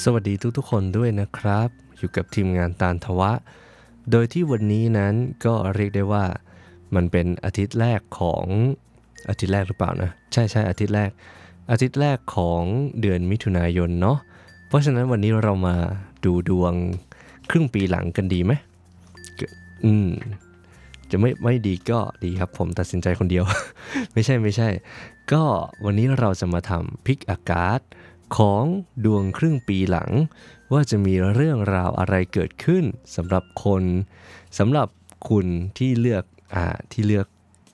สวัสดีทุกๆคนด้วยนะครับ อยู่กับทีมงานตาลทวะ โดยที่วันนี้นั้นก็เรียกได้ว่ามันเป็นอาทิตย์แรกของอาทิตย์แรกหรือเปล่านะ ใช่ใช่อาทิตย์แรก อาทิตย์แรกของเดือนมิถุนายนเนาะเพราะฉะนั้นวันนี้เรามาดูดวงครึ่งปีหลังกันดีไหมอืมจะไม่ไม่ดีก็ดีครับ ผมตัดสินใจคนเดียว ไม่ใช่ไม่ใช่ ก็วันนี้เราจะมาทำพิกอากาศ ของดวงครึ่งปีหลัง ว่าจะมีเรื่องราวอะไรเกิดขึ้นสำหรับคนสำหรับคุณที่เลือกอ่าที่เลือก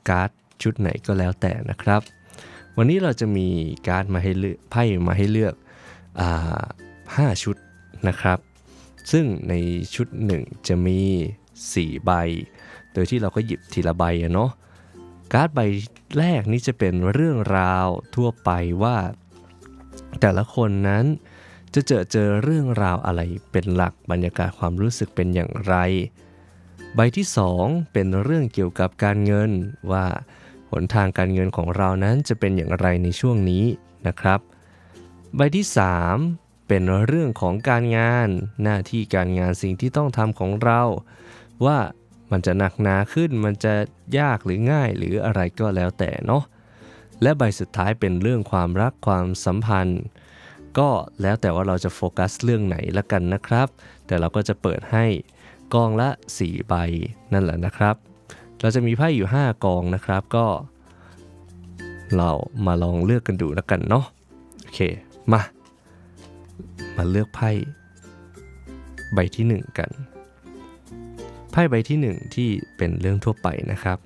การ์ดชุดไหนก็แล้วแต่นะครับ วันนี้เราจะมีการ์ดมาให้เลือกไพ่มาให้เลือกอ่าห้าชุดนะครับ ซึ่งในชุดหนึ่งจะมี 4 ใบ โดยที่เราก็หยิบทีละใบอะเนาะการ์ดใบแรกนี่จะเป็นเรื่องราวทั่วไปว่า แต่ละคนนั้นจะเจอเจอเรื่องราวอะไรเป็นหลักบรรยากาศความรู้สึกเป็นอย่างไร ใบที่ 2 เป็นเรื่องเกี่ยวกับการเงินว่าหนทางการเงินของเรานั้นจะเป็นอย่างไรในช่วงนี้นะครับ ใบที่ 3 เป็นเรื่องของการงาน หน้าที่การงานสิ่งที่ต้องทำของเรา ว่ามันจะหนักหนาขึ้นมันจะยากหรือง่ายหรืออะไรก็แล้วแต่เนาะ และใบสุดท้ายเป็นเรื่องความรักความสัมพันธ์ ก็แล้วแต่ว่าเราจะโฟกัสเรื่องไหนละกันนะครับ แต่เราก็จะเปิดให้กองละ 4 ใบนั่นแหละนะครับ เราจะมีไพ่อยู่ 5 กองนะครับก็ เรามาลองเลือกกันดูแล้วกันเนาะโอเคมา มาเลือกไพ่ใบที่ 1 กัน ไพ่ใบที่ 1 ที่เป็นเรื่องทั่วไปนะครับ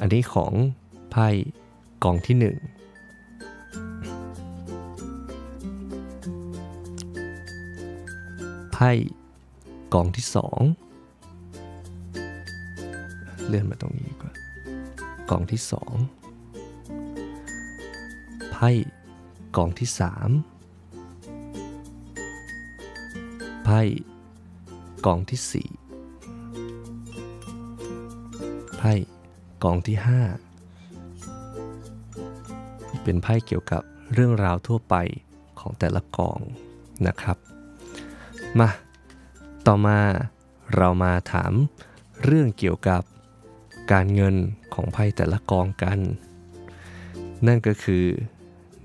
อันนี้ของไพ่ กองที่1ไพ่กองที่2เลื่อนมาตรงนี้กว่ากองที่2ไพ่กองที่3ไพ่กองที่4ไพ่กองที่5 เป็นไพ่เกี่ยวกับเรื่องราวทั่วไปของแต่ละกองนะครับ มา ต่อมาเรามาถามเรื่องเกี่ยวกับการเงินของไพ่แต่ละกองกัน นั่นก็คือ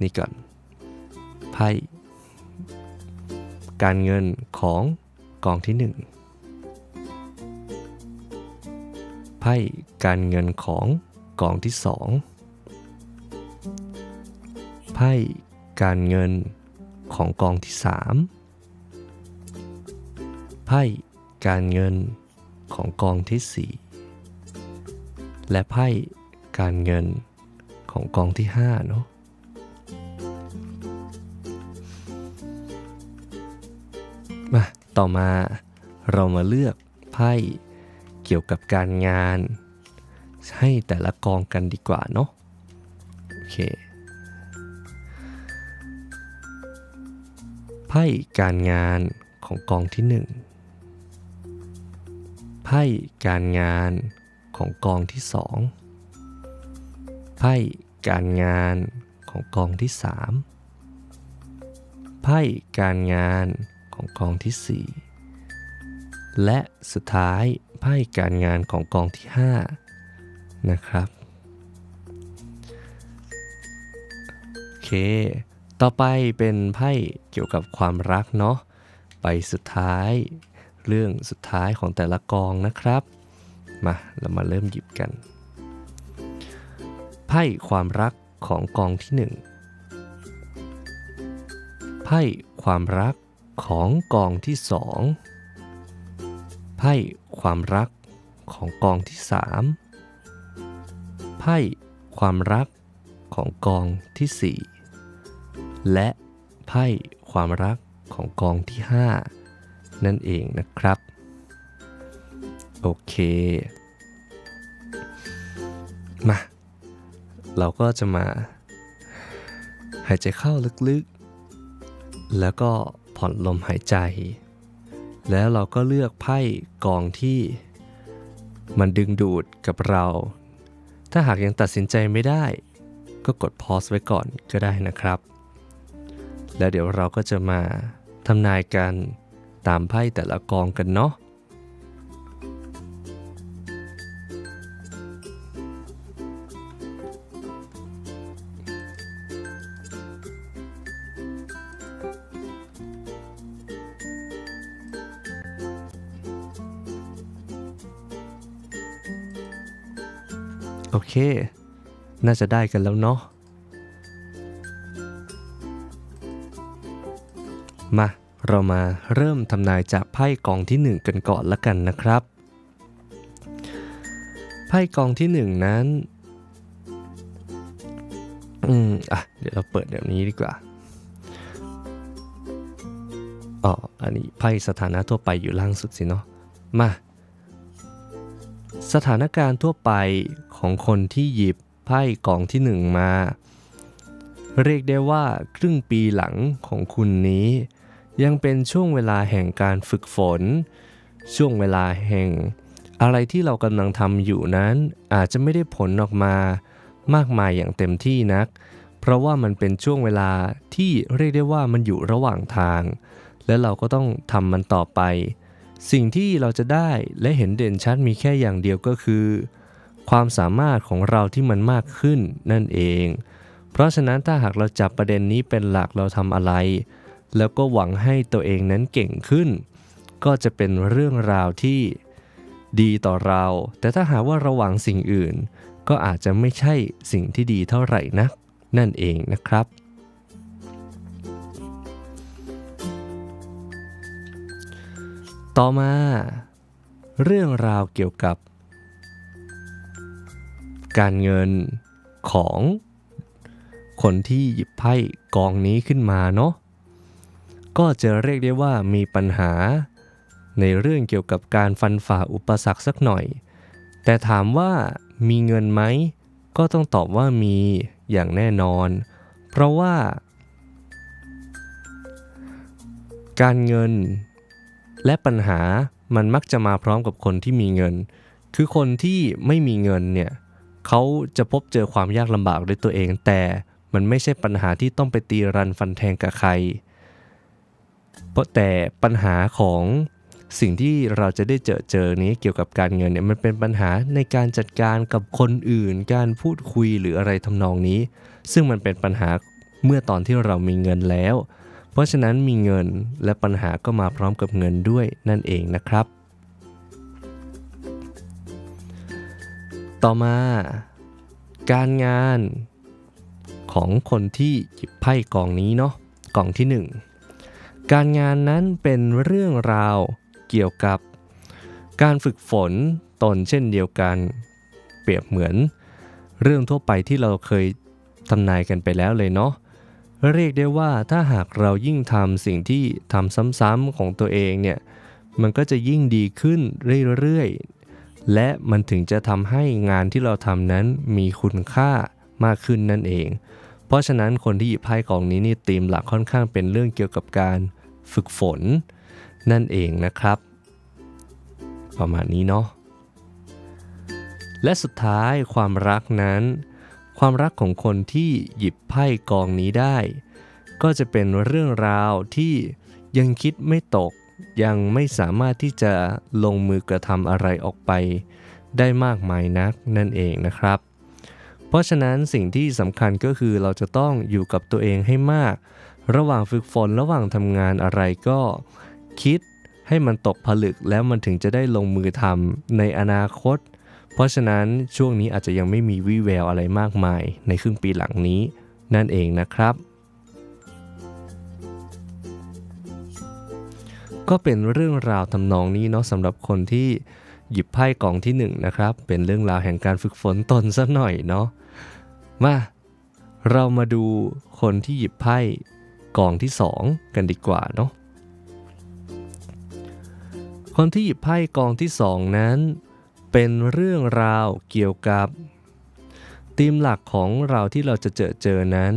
นี่ก่อนไพ่การเงินของกองที่ 1 ไพ่การเงินของกองที่ 2 ไพ่การเงินของกองที่ 3 ไพ่การเงินของกองที่ 4 และไพ่การเงินของกองที่ 5 เนาะมาต่อมาเรามาเลือกไพ่เกี่ยวกับการงาน ให้แต่ละกองกันดีกว่าเนาะโอเค ไพ่การงานของกองที่ 1 ไพ่การงานของกองที่ 2 ไพ่การงานของกองที่ 3 ไพ่การงานของกองที่ 4 และสุดท้ายไพ่การงานของกองที่ 5 นะครับ โอเค ต่อไปเป็นไพ่เกี่ยวกับความรักเนาะใบสุดท้าย เรื่องสุดท้ายของแต่ละกองนะครับ มาเรามาเริ่มหยิบกัน ไพ่ความรักของกองที่ 1 ไพ่ความรักของกองที่ 2 ไพ่ความรักของกองที่ 3 ไพ่ความรักของกองที่ 4 และไพ่ความรักของกองที่ 5 นั่นเองนะครับ โอเค มา เราก็จะมา หายใจเข้าลึกๆ แล้วก็ผ่อนลมหายใจ แล้วเราก็เลือกไพ่กองที่มันดึงดูดกับเรา ถ้าหากยังตัดสินใจไม่ได้ ก็กดพอสไว้ก่อนก็ได้นะครับ แล้วเดี๋ยวเราก็จะมาทำนายกันตามไพ่แต่ละกองกันเนาะโอเค น่าจะได้กันแล้วเนาะ มา เรามาเริ่มทำนายจากไพ่กองที่หนึ่งกันก่อนละกันนะครับ ไพ่กองที่หนึ่งนั้น อืม อะ เดี๋ยวเราเปิดแบบนี้ดีกว่าอ๋ออันนี้ไพ่สถานะทั่วไปอยู่ล่างสุดสิเนาะ มา สถานการณ์ทั่วไปของคนที่หยิบไพ่กองที่หนึ่งมา เรียกได้ว่าครึ่งปีหลังของคุณนี้ ยังเป็นช่วงเวลาแห่งการฝึกฝน ช่วงเวลาแห่ง อะไรที่เรากำลังทำอยู่นั้น อาจจะไม่ได้ผลออกมามากมายอย่างเต็มที่นัก เพราะว่ามันเป็นช่วงเวลาที่เรียกได้ว่ามันอยู่ระหว่างทาง และเราก็ต้องทำมันต่อไป สิ่งที่เราจะได้และเห็นเด่นชัดมีแค่อย่างเดียวก็คือ ความสามารถของเราที่มันมากขึ้นนั่นเอง เพราะฉะนั้นถ้าหากเราจับประเด็นนี้เป็นหลักเราทำอะไร แล้วก็หวังให้ตัวเองนั้นเก่งขึ้น ก็จะเป็นเรื่องราวที่ดีต่อเรา แต่ถ้าหากว่าเราหวังสิ่งอื่น ก็อาจจะไม่ใช่สิ่งที่ดีเท่าไหร่นัก นั่นเองนะครับ ต่อมา เรื่องราวเกี่ยวกับ การเงินของคนที่หยิบไพ่กองนี้ขึ้นมาเนาะ ก็จะเรียกได้ว่ามีปัญหา ในเรื่องเกี่ยวกับการฟันฝ่าอุปสรรคสักหน่อย แต่ถามว่ามีเงินไหม ก็ต้องตอบว่ามีอย่างแน่นอน เพราะว่า การเงิน และปัญหามันมักจะมาพร้อมกับคนที่มีเงิน คือคนที่ไม่มีเงินเนี่ยเขาจะพบเจอความยากลำบากด้วยตัวเอง แต่มันไม่ใช่ปัญหาที่ต้องไปตีรันฟันแทงกับใคร เพราะแต่ปัญหาของสิ่งที่เราจะได้เจอเจอนี้เกี่ยวกับการเงินเนี่ยมันเป็นปัญหาในการจัดการกับคนอื่น การพูดคุยหรืออะไรทำนองนี้ ซึ่งมันเป็นปัญหาเมื่อตอนที่เรามีเงินแล้ว เพราะฉะนั้นมีเงินและปัญหาก็มาพร้อมกับเงินด้วยนั่นเองนะครับ ต่อมา การงานของคนที่หยิบไพ่กองนี้เนาะกองที่ 1 การงานนั้นเป็นเรื่องราวเกี่ยวกับ การฝึกฝนตนเช่นเดียวกัน เปรียบเหมือน เรื่องทั่วไปที่เราเคยทำนายกันไปแล้วเลยเนาะเรียกได้ว่าถ้าหากเรายิ่งทำสิ่งที่ทำซ้ำๆของตัวเองเนี่ยมันก็จะยิ่งดีขึ้นเรื่อยๆ และมันถึงจะทำให้งานที่เราทำนั้นมีคุณค่ามากขึ้นนั่นเอง เพราะฉะนั้นคนที่หยิบไพ่กองนี้นี่ตีมหลักค่อนข้างเป็นเรื่องเกี่ยวกับการ ฝึกฝน นั่นเองนะครับ ประมาณนี้เนาะและสุดท้ายความรักนั้น ความรักของคนที่หยิบไพ่กองนี้ได้ ก็จะเป็นเรื่องราวที่ยังคิดไม่ตก ยังไม่สามารถที่จะลงมือกระทำอะไรออกไป ได้มากมายนักนั่นเองนะครับ เพราะฉะนั้นสิ่งที่สำคัญก็คือเราจะต้องอยู่กับตัวเองให้มาก ระหว่างฝึกฝนระหว่างทำงานอะไรก็คิดให้มันตกผลึกแล้วมันถึงจะได้ลงมือทำในอนาคต เพราะฉะนั้นช่วงนี้อาจจะยังไม่มีวี่แววอะไรมากมายในครึ่งปีหลังนี้นั่นเองนะครับ ก็เป็นเรื่องราวทำนองนี้เนาะสำหรับคนที่หยิบไพ่กล่องที่1นนะครับ เป็นเรื่องราวแห่งการฝึกฝนตนสักหน่อยเนาะมาเรามาดูคนที่หยิบไพ่ กองที่ 2 กันดีกว่าเนาะคนที่หยิบไพ่กองที่ 2 นั้น เป็นเรื่องราวเกี่ยวกับธีมหลักของเราที่เราจะเจอเจอนั้น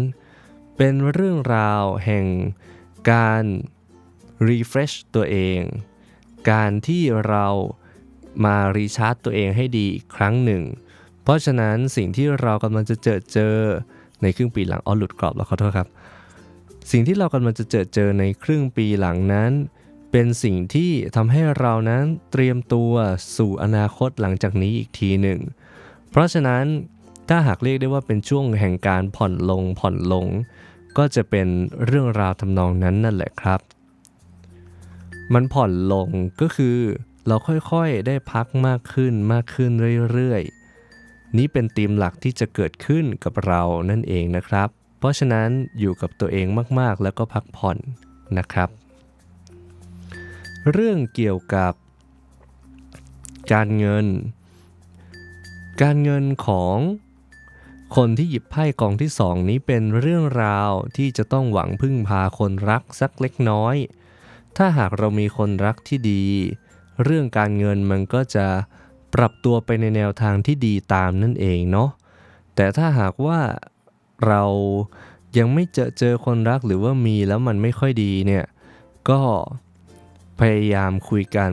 เป็นเรื่องราวแห่งการ refresh ตัวเอง การที่เรามารีชาร์จตัวเองให้ดีอีกครั้งหนึ่ง เพราะฉะนั้นสิ่งที่เรากำลังจะเจอเจอในครึ่งปีหลังอ๋อหลุดกรอบแล้วขอโทษครับ สิ่งที่เรากำลังจะเจอเจอในครึ่งปีหลังนั้น เป็นสิ่งที่ทำให้เรานั้นเตรียมตัวสู่อนาคตหลังจากนี้อีกทีหนึ่ง เพราะฉะนั้นถ้าหากเรียกได้ว่าเป็นช่วงแห่งการผ่อนลงผ่อนลง ก็จะเป็นเรื่องราวทำนองนั้นนั่นแหละครับ มันผ่อนลงก็คือเราค่อยๆได้พักมากขึ้นมากขึ้นเรื่อยๆ นี้เป็นธีมหลักที่จะเกิดขึ้นกับเรานั่นเองนะครับ เพราะฉะนั้นอยู่กับตัวเองมากๆ แล้วก็พักผ่อนนะครับ เรื่องเกี่ยวกับการเงิน การเงินของคนที่หยิบไพ่กองที่สองนี้เป็นเรื่องราวที่จะต้องหวังพึ่งพาคนรักสักเล็กน้อย ถ้าหากเรามีคนรักที่ดี เรื่องการเงินมันก็จะปรับตัวไปในแนวทางที่ดีตามนั่นเองเนาะแต่ถ้าหากว่า เรายังไม่เจอเจอคนรักหรือว่ามีแล้วมันไม่ค่อยดีเนี่ยก็พยายามคุยกัน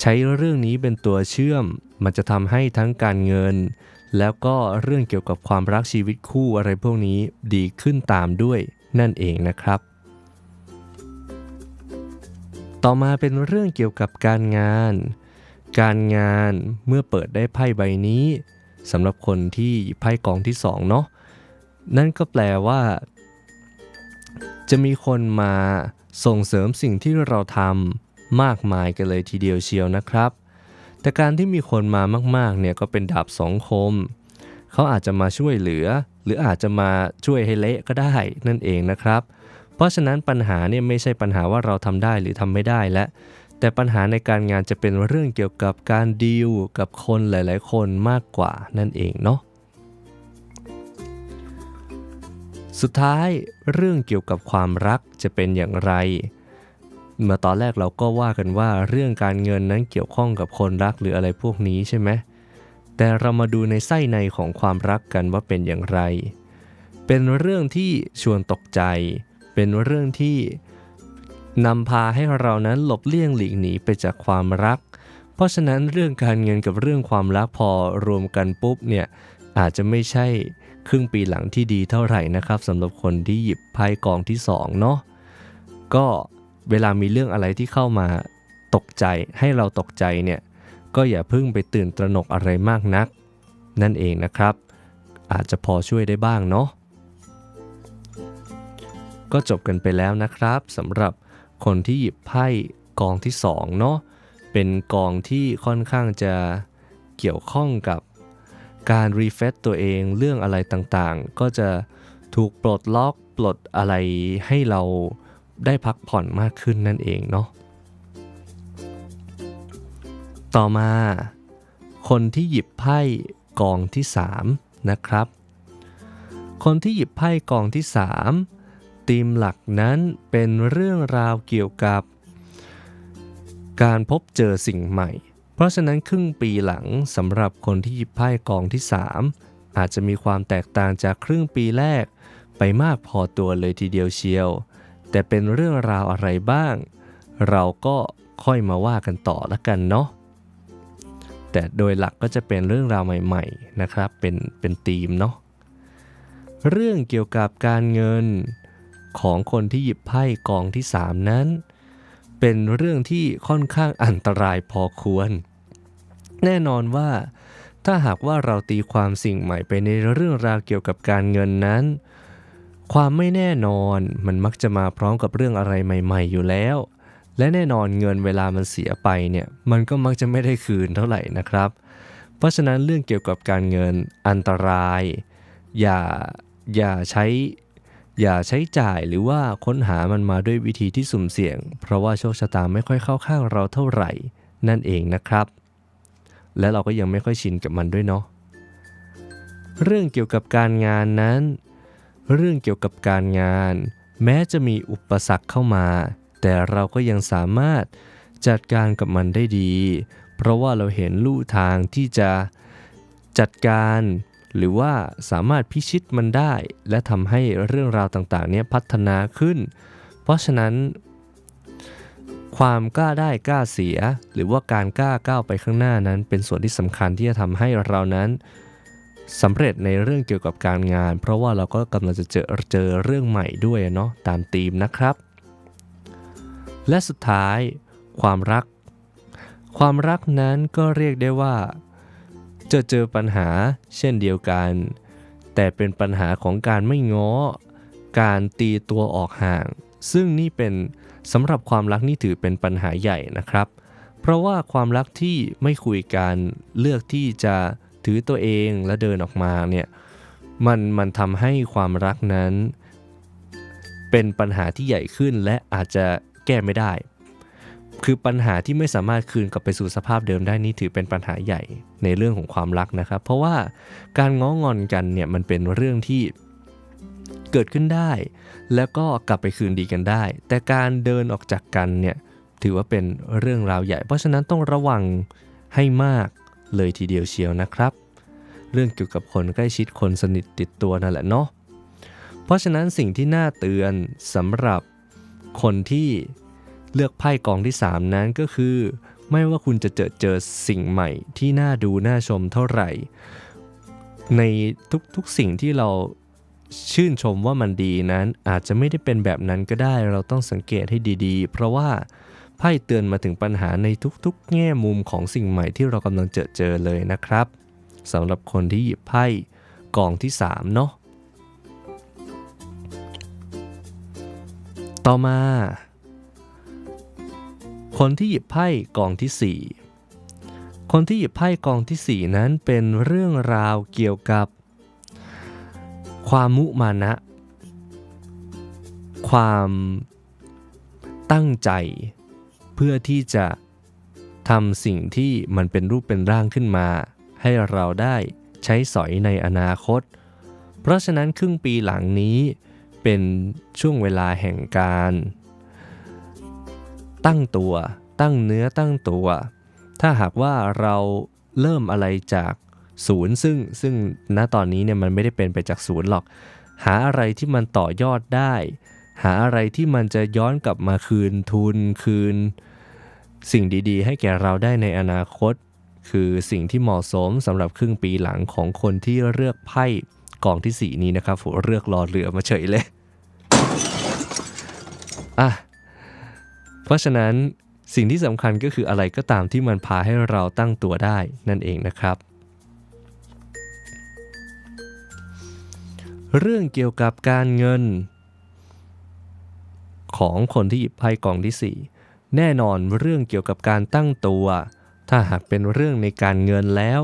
ใช้เรื่องนี้เป็นตัวเชื่อม มันจะทำให้ทั้งการเงิน แล้วก็เรื่องเกี่ยวกับความรักชีวิตคู่อะไรพวกนี้ดีขึ้นตามด้วยนั่นเองนะครับ ต่อมาเป็นเรื่องเกี่ยวกับการงาน การงานเมื่อเปิดได้ไพ่ใบนี้สำหรับคนที่ไพ่กองที่สองเนาะ นั่นก็แปลว่า จะมีคนมาส่งเสริมสิ่งที่เราทำมากมายกันเลยทีเดียวเชียวนะครับ แต่การที่มีคนมามากๆเนี่ยก็เป็นดาบสองคม เขาอาจจะมาช่วยเหลือ หรืออาจจะมาช่วยให้เละก็ได้นั่นเองนะครับ เพราะฉะนั้นปัญหาเนี่ยไม่ใช่ปัญหาว่าเราทำได้หรือทำไม่ได้และแต่ปัญหาในการงานจะเป็นเรื่องเกี่ยวกับการดีลกับคนหลาย ๆ คนมากกว่านั่นเองเนาะ สุดท้ายเรื่องเกี่ยวกับความรักจะเป็นอย่างไร เมื่อตอนแรกเราก็ว่ากันว่าเรื่องการเงินนั้นเกี่ยวข้องกับคนรักหรืออะไรพวกนี้ใช่ไหมแต่เรามาดูในไส้ในของความรักกันว่าเป็นอย่างไร เป็นเรื่องที่ชวนตกใจ เป็นเรื่องที่นำพาให้เรานั้นหลบเลี่ยงหลีกหนีไปจากความรัก เพราะฉะนั้นเรื่องการเงินกับเรื่องความรักพอรวมกันปุ๊บเนี่ยอาจจะไม่ใช่ ครึ่งปีหลังที่ดีเท่าไหร่นะครับสำหรับคนที่หยิบไพ่กองที่สองเนาะก็เวลามีเรื่องอะไรที่เข้ามาตกใจให้เราตกใจเนี่ยก็อย่าเพิ่งไปตื่นตระหนกอะไรมากนัก นั่นเองนะครับ อาจจะพอช่วยได้บ้างเนาะก็จบกันไปแล้วนะครับสำหรับคนที่หยิบไพ่กองที่2เนาะเป็นกองที่ค่อนข้างจะเกี่ยวข้องกับ การรีเฟซตัวเองเรื่องอะไรต่างๆ ก็จะถูกปลดล็อกปลดอะไรให้เราได้พักผ่อนมากขึ้นนั่นเองเนาะต่อมา คนที่หยิบไพ่กองที่ 3 นะครับ คนที่หยิบไพ่กองที่ 3 ธีมหลักนั้นเป็นเรื่องราวเกี่ยวกับ การพบเจอสิ่งใหม่ เพราะฉะนั้นครึ่งปีหลังสำหรับคนที่หยิบไพ่กองที่ 3 อาจจะมีความแตกต่างจากครึ่งปีแรก ไปมากพอตัวเลยทีเดียวเชียว แต่เป็นเรื่องราวอะไรบ้าง เราก็ค่อยมาว่ากันต่อละกันเนาะแต่โดยหลักก็จะเป็นเรื่องราวใหม่ๆนะครับเป็นเป็นธีมเนาะเรื่องเกี่ยวกับการเงินของคนที่หยิบไพ่กองที่ 3 นั้น เป็นเรื่องที่ค่อนข้างอันตรายพอควร แน่นอนว่า ถ้าหากว่าเราตีความสิ่งใหม่ไปในเรื่องราวเกี่ยวกับการเงินนั้น ความไม่แน่นอนมันมักจะมาพร้อมกับเรื่องอะไรใหม่ ๆ อยู่แล้ว และแน่นอนเงินเวลามันเสียไปเนี่ยมันก็มักจะไม่ได้คืนเท่าไหร่นะครับ เพราะฉะนั้นเรื่องเกี่ยวกับการเงินอันตราย อย่าอย่าใช้อย่าใช้จ่ายหรือว่าค้นหามันมาด้วยวิธีที่สุ่มเสี่ยง เพราะว่าโชคชะตาไม่ค่อยเข้าข้างเราเท่าไหร่ นั่นเองนะครับ และเราก็ยังไม่ค่อยชินกับมันด้วยเนาะเรื่องเกี่ยวกับการงานนั้น เรื่องเกี่ยวกับการงาน แม้จะมีอุปสรรคเข้ามา แต่เราก็ยังสามารถจัดการกับมันได้ดี เพราะว่าเราเห็นลู่ทางที่จะจัดการ หรือว่าสามารถพิชิตมันได้ และทำให้เรื่องราวต่างๆนี้พัฒนาขึ้น เพราะฉะนั้น ความกล้าได้กล้าเสีย หรือว่าการกล้าก้าวไปข้างหน้านั้น เป็นส่วนที่สำคัญที่จะทำให้เรานั้นสำเร็จในเรื่องเกี่ยวกับการงาน เพราะว่าเราก็กำลังจะเจอเจอเรื่องใหม่ด้วยเนาะตามธีมนะครับ และสุดท้าย ความรัก ความรักนั้นก็เรียกได้ว่า จะเจอปัญหาเช่นเดียวกัน แต่เป็นปัญหาของการไม่ง้อ การตีตัวออกห่าง ซึ่งนี่เป็น สำหรับความรักนี่ถือเป็นปัญหาใหญ่นะครับ เพราะว่าความรักที่ไม่คุยกันเลือกที่จะถือตัวเองและเดินออกมาเนี่ยมันมันทำให้ความรักนั้น เป็นปัญหาที่ใหญ่ขึ้นและอาจจะแก้ไม่ได้ คือปัญหาที่ไม่สามารถคืนกลับไปสู่สภาพเดิมได้นี่ถือเป็นปัญหาใหญ่ในเรื่องของความรักนะครับ เพราะว่าการง้องอนกันเนี่ยมันเป็นเรื่องที่ เกิดขึ้นได้ แล้วก็กลับไปคืนดีกันได้ แต่การเดินออกจากกันเนี่ยถือว่าเป็นเรื่องราวใหญ่ เพราะฉะนั้นต้องระวังให้มากเลยทีเดียวเชียวนะครับ เรื่องเกี่ยวกับคนใกล้ชิดคนสนิทติดตัวนั่นแหละเนาะเพราะฉะนั้นสิ่งที่น่าเตือนสำหรับคนที่เลือกไพ่กองที่ 3 นั้นก็คือ ไม่ว่าคุณจะเจอเจอสิ่งใหม่ที่น่าดูน่าชมเท่าไหร่ ในทุกๆสิ่งที่เรา ชื่นชมว่ามันดีนั้นอาจจะไม่ได้เป็นแบบนั้นก็ได้เราต้องสังเกตให้ดีๆ เพราะว่าไพ่เตือนมาถึงปัญหาในทุกๆ แง่มุมของสิ่งใหม่ที่เรากำลังเจอเจอเลยนะครับสำหรับคนที่หยิบไพ่กองที่ 3 เนาะต่อมา คนที่หยิบไพ่กองที่ 4 คนที่หยิบไพ่กองที่ 4 นั้นเป็นเรื่องราวเกี่ยวกับ ความมุมานะ ความตั้งใจเพื่อที่จะทำสิ่งที่มันเป็นรูปเป็นร่างขึ้นมา ให้เราได้ใช้สอยในอนาคต เพราะฉะนั้นครึ่งปีหลังนี้เป็นช่วงเวลาแห่งการ ตั้งตัว ตั้งเนื้อตั้งตัว ถ้าหากว่าเราเริ่มอะไรจาก ศูนย์ซึ่งซึ่งณตอนนี้เนี่ยมันไม่ได้เป็นไปจากศูนย์หรอก หาอะไรที่มันต่อยอดได้ หาอะไรที่มันจะย้อนกลับมาคืนทุนคืน สิ่งดีๆ ให้แก่เราได้ในอนาคต คือสิ่งที่เหมาะสมสำหรับครึ่งปีหลังของคนที่เลือกไพ่กองที่ 4 นี้นะครับผมเลือกรอเรือมาเฉยเลยอะเพราะฉะนั้นสิ่งที่สำคัญก็คืออะไรก็ตามที่มันพาให้เราตั้งตัวได้นั่นเองนะครับ เรื่องเกี่ยวกับการเงิน ของคนที่หยิบไพ่กองที่ 4 แน่นอนเรื่องเกี่ยวกับการตั้งตัว ถ้าหากเป็นเรื่องในการเงินแล้ว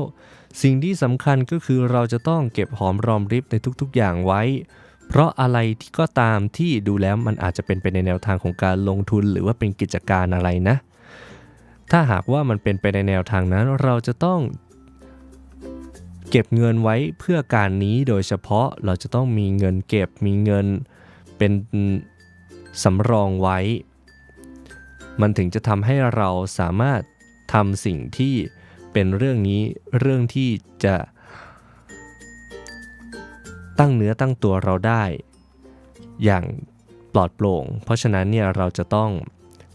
สิ่งที่สำคัญก็คือเราจะต้องเก็บหอมรอมริบในทุกๆอย่างไว้ เพราะอะไรที่ก็ตามที่ดูแล้วมันอาจจะเป็นไปในแนวทางของการลงทุนหรือว่าเป็นกิจการอะไรนะ ถ้าหากว่ามันเป็นไปในแนวทางนั้นเราจะต้อง เก็บเงินไว้เพื่อการนี้โดยเฉพาะเราจะต้องมีเงินเก็บมีเงินเป็นสำรองไว้ มันถึงจะทำให้เราสามารถทำสิ่งที่เป็นเรื่องนี้เรื่องที่จะตั้งเนื้อตั้งตัวเราได้ อย่างปลอดโปร่ง เพราะฉะนั้นเนี่ยเราจะต้อง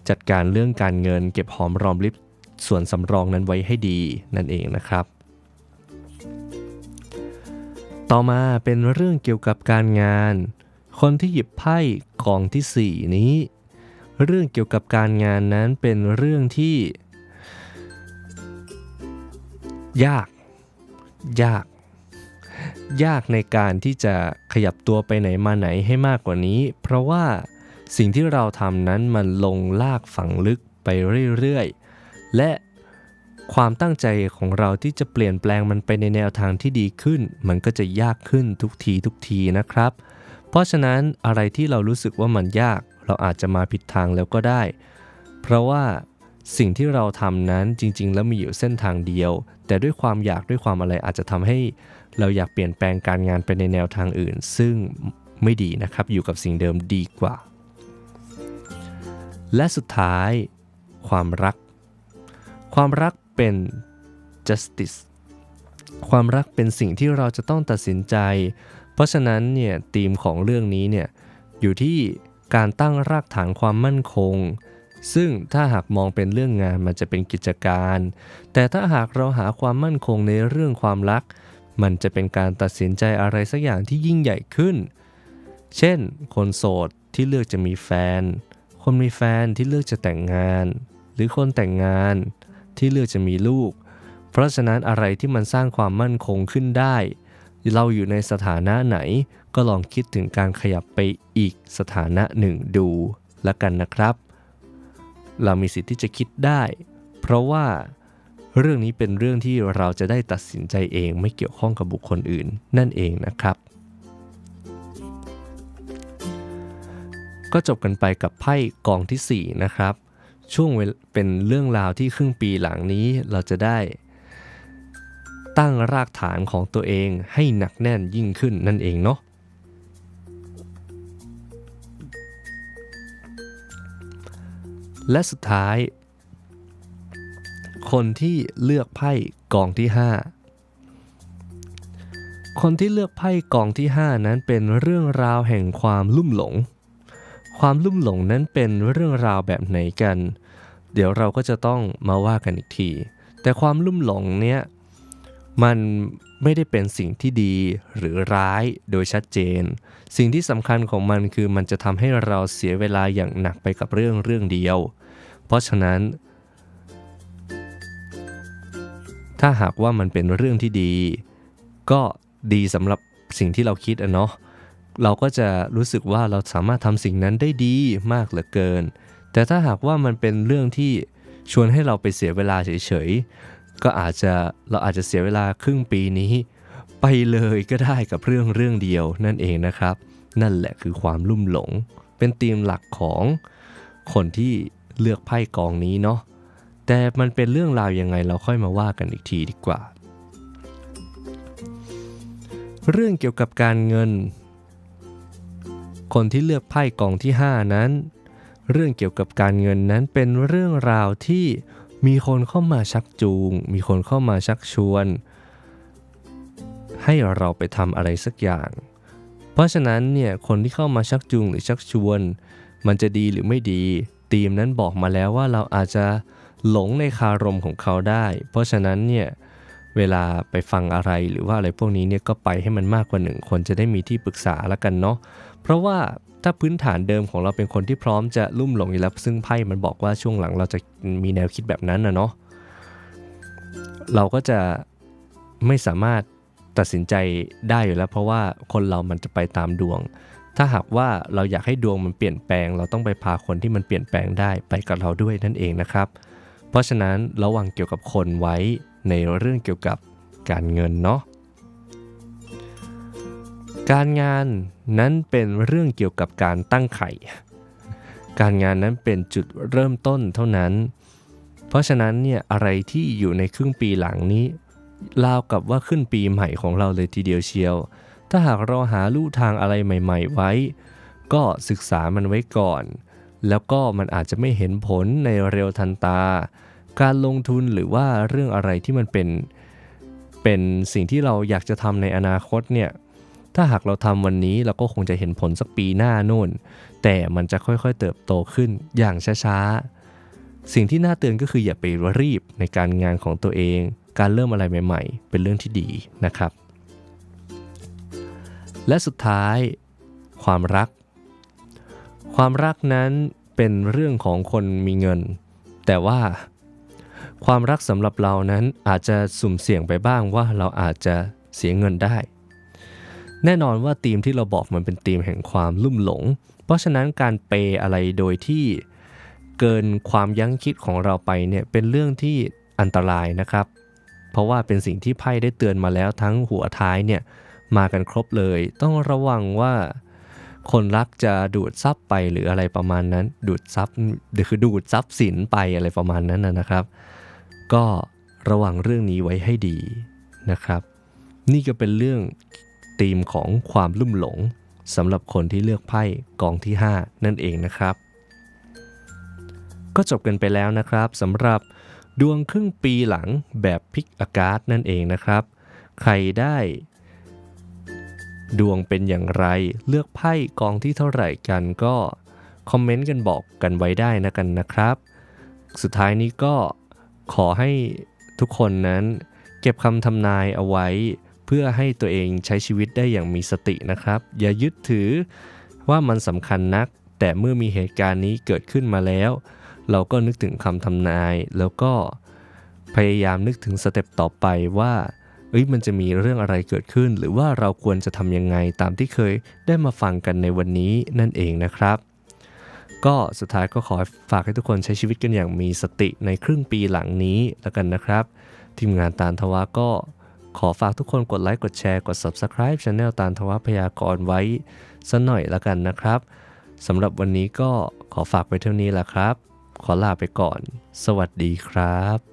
จัดการเรื่องการเงิน เก็บหอมรอมริบส่วนสำรองนั้นไว้ให้ดีนั่นเองนะครับ ต่อมาเป็นเรื่องเกี่ยวกับการงาน คนที่หยิบไพ่กองที่ 4 นี้ เรื่องเกี่ยวกับการงานนั้นเป็นเรื่องที่ ยาก ยาก ยากในการที่จะขยับตัวไปไหนมาไหนให้มากกว่านี้ เพราะว่าสิ่งที่เราทำนั้นมันลงลากฝังลึกไปเรื่อยๆ และ ความตั้งใจของเราที่จะเปลี่ยนแปลงมันไปในแนวทางที่ดีขึ้น มันก็จะยากขึ้นทุกทีทุกทีนะครับ เพราะฉะนั้นอะไรที่เรารู้สึกว่ามันยาก เราอาจจะมาผิดทางแล้วก็ได้ เพราะว่าสิ่งที่เราทำนั้นจริง ๆ แล้วมีอยู่เส้นทางเดียว แต่ด้วยความอยากด้วยความอะไรอาจจะทำให้ เราอยากเปลี่ยนแปลงการงานไปในแนวทางอื่น ซึ่งไม่ดีนะครับ อยู่กับสิ่งเดิมดีกว่า และสุดท้าย ความรัก ความรัก เป็น justice ความรักเป็นสิ่งที่เราจะต้องตัดสินใจ เพราะฉะนั้นเนี่ยธีมของเรื่องนี้เนี่ยอยู่ที่การตั้งรากฐานความมั่นคง ซึ่งถ้าหากมองเป็นเรื่องงานมันจะเป็นกิจการ แต่ถ้าหากเราหาความมั่นคงในเรื่องความรัก มันจะเป็นการตัดสินใจอะไรสักอย่างที่ยิ่งใหญ่ขึ้น เช่น คนโสดที่เลือกจะมีแฟน คนมีแฟนที่เลือกจะแต่งงาน หรือคนแต่งงาน ที่เลือกจะมีลูก เพราะฉะนั้นอะไรที่มันสร้างความมั่นคงขึ้นได้ เราอยู่ในสถานะไหน ก็ลองคิดถึงการขยับไปอีกสถานะหนึ่งดูละกันนะครับ เรามีสิทธิ์ที่จะคิดได้ เพราะว่าเรื่องนี้เป็นเรื่องที่เราจะได้ตัดสินใจเองไม่เกี่ยวข้องกับบุคคลอื่นนั่นเองนะครับ ก็จบกันไปกับไพ่กองที่ 4 นะครับ ช่วงเป็นเรื่องราวที่ครึ่งปีหลังนี้เราจะได้ ตั้งรากฐานของตัวเองให้หนักแน่นยิ่งขึ้นนั่นเองเนาะและสุดท้าย คนที่เลือกไพ่กองที่ 5 คนที่เลือกไพ่กองที่ 5 นั้นเป็นเรื่องราวแห่งความลุ่มหลง ความลุ่มหลงนั้นเป็นเรื่องราวแบบไหนกัน เดี๋ยวเราก็จะต้องมาว่ากันอีกที แต่ความลุ่มหลงเนี้ยมันไม่ได้เป็นสิ่งที่ดีหรือร้ายโดยชัดเจน สิ่งที่สำคัญของมันคือมันจะทำให้เราเสียเวลาอย่างหนักไปกับเรื่องเรื่องเดียว เพราะฉะนั้น ถ้าหากว่ามันเป็นเรื่องที่ดี ก็ดีสำหรับสิ่งที่เราคิดอะเนาะเราก็จะรู้สึกว่าเราสามารถทำสิ่งนั้นได้ดีมากเหลือเกิน แต่ถ้าหากว่ามันเป็นเรื่องที่ชวนให้เราไปเสียเวลาเฉยๆ ก็อาจจะเราอาจจะเสียเวลาครึ่งปีนี้ ไปเลยก็ได้กับเรื่องเรื่องเดียวนั่นเองนะครับ นั่นแหละคือความลุ่มหลง เป็นธีมหลักของคนที่เลือกไพ่กองนี้เนาะแต่มันเป็นเรื่องราวยังไงเราค่อยมาว่ากันอีกทีดีกว่า เรื่องเกี่ยวกับการเงิน คนที่เลือกไพ่กองที่ 5 นั้น เรื่องเกี่ยวกับการเงินนั้นเป็นเรื่องราวที่มีคนเข้ามาชักจูง มีคนเข้ามาชักชวน ให้เราไปทำอะไรสักอย่าง เพราะฉะนั้นเนี่ยคนที่เข้ามาชักจูงหรือชักชวน มันจะดีหรือไม่ดีทีมนั้นบอกมาแล้วว่าเราอาจจะหลงในคารมของเขาได้ เพราะฉะนั้นเนี่ยเวลาไปฟังอะไรหรือว่าอะไรพวกนี้เนี่ยก็ไปให้มันมากกว่าหนึ่งคนจะได้มีที่ปรึกษาแล้วกันเนาะเพราะว่า ถ้าพื้นฐานเดิมของเราเป็นคนที่พร้อมจะลุ่มหลงอยู่แล้ว ซึ่งไพ่มันบอกว่าช่วงหลังเราจะมีแนวคิดแบบนั้นนะเนาะเราก็จะไม่สามารถตัดสินใจได้อยู่แล้ว เพราะว่าคนเรามันจะไปตามดวง ถ้าหากว่าเราอยากให้ดวงมันเปลี่ยนแปลง เราต้องไปพาคนที่มันเปลี่ยนแปลงได้ไปกับเราด้วยนั่นเองนะครับ เพราะฉะนั้นระวังเกี่ยวกับคนไว้ในเรื่องเกี่ยวกับการเงินเนาะ การงานนั้นเป็นเรื่องเกี่ยวกับการตั้งไข่ การงานนั้นเป็นจุดเริ่มต้นเท่านั้น เพราะฉะนั้นเนี่ยอะไรที่อยู่ในครึ่งปีหลังนี้ราวกับว่าขึ้นปีใหม่ของเราเลยทีเดียวเชียว ถ้าหากเราหาลู่ทางอะไรใหม่ ๆ ไว้ ก็ศึกษามันไว้ก่อน แล้วก็มันอาจจะไม่เห็นผลในเร็วทันตา การลงทุนหรือว่าเรื่องอะไรที่มันเป็น เป็นสิ่งที่เราอยากจะทำในอนาคตเนี่ย ถ้าหากเราทำวันนี้เราก็คงจะเห็นผลสักปีหน้าโน่น แต่มันจะค่อยๆเติบโตขึ้นอย่างช้าๆ สิ่งที่น่าเตือนก็คืออย่าไปรีบในการงานของตัวเอง การเริ่มอะไรใหม่ ๆ เป็นเรื่องที่ดีนะครับ และสุดท้าย ความรัก ความรักนั้นเป็นเรื่องของคนมีเงิน แต่ว่าความรักสำหรับเรานั้นอาจจะสุ่มเสี่ยงไปบ้างว่าเราอาจจะเสียเงินได้ แน่นอนว่าธีมที่เราบอกมันเป็นธีมแห่งความลุ่มหลง เพราะฉะนั้นการเปย์อะไรโดยที่เกินความยั้งคิดของเราไปเนี่ยเป็นเรื่องที่อันตรายนะครับ เพราะว่าเป็นสิ่งที่ไพ่ได้เตือนมาแล้วทั้งหัวท้ายเนี่ยมากันครบเลย ต้องระวังว่าคนรักจะดูดซับไปหรืออะไรประมาณนั้น ดูดซับคือดูดซับสินไปอะไรประมาณนั้นนะครับ ก็ระวังเรื่องนี้ไว้ให้ดีนะครับ นี่ก็เป็นเรื่อง ธีมของความลุ่มหลงสำหรับคนที่เลือกไพ่กองที่ 5 นั่นเองนะครับ ก็จบกันไปแล้วนะครับสำหรับดวงครึ่งปีหลังแบบพิกอากาศนั่นเองนะครับ ใครได้ ดวงเป็นอย่างไรเลือกไพ่กองที่เท่าไหร่กันก็คอมเมนต์กันบอกกันไว้ได้นะกันนะครับ สุดท้ายนี้ก็ขอให้ทุกคนนั้นเก็บคำทำนายเอาไว้ พื่อให้ตัวเองใช้ชีวิตได้อย่างมีสตินะครับ อย่ายึดถือว่ามันสำคัญนัก แต่เมื่อมีเหตุการณ์นี้เกิดขึ้นมาแล้ว เราก็นึกถึงคำทำนาย แล้วก็พยายามนึกถึงสเต็ปต่อไปว่าเอ้ยมันจะมีเรื่องอะไรเกิดขึ้น หรือว่าเราควรจะทำยังไงตามที่เคยได้มาฟังกันในวันนี้นั่นเองนะครับ ก็สุดท้ายก็ขอฝากให้ทุกคนใช้ชีวิตกันอย่างมีสติในครึ่งปีหลังนี้แล้วกันนะครับ ทีมงานตาลทวะก็ ขอฝากทุกคนกดไลค์ กดแชร์ กด Subscribe Channel ตานทวัพยากรไว้สักหน่อยแล้วกันนะครับสำหรับวันนี้ก็ขอฝากไปเท่านี้แหละครับ ขอลาไปก่อน สวัสดีครับ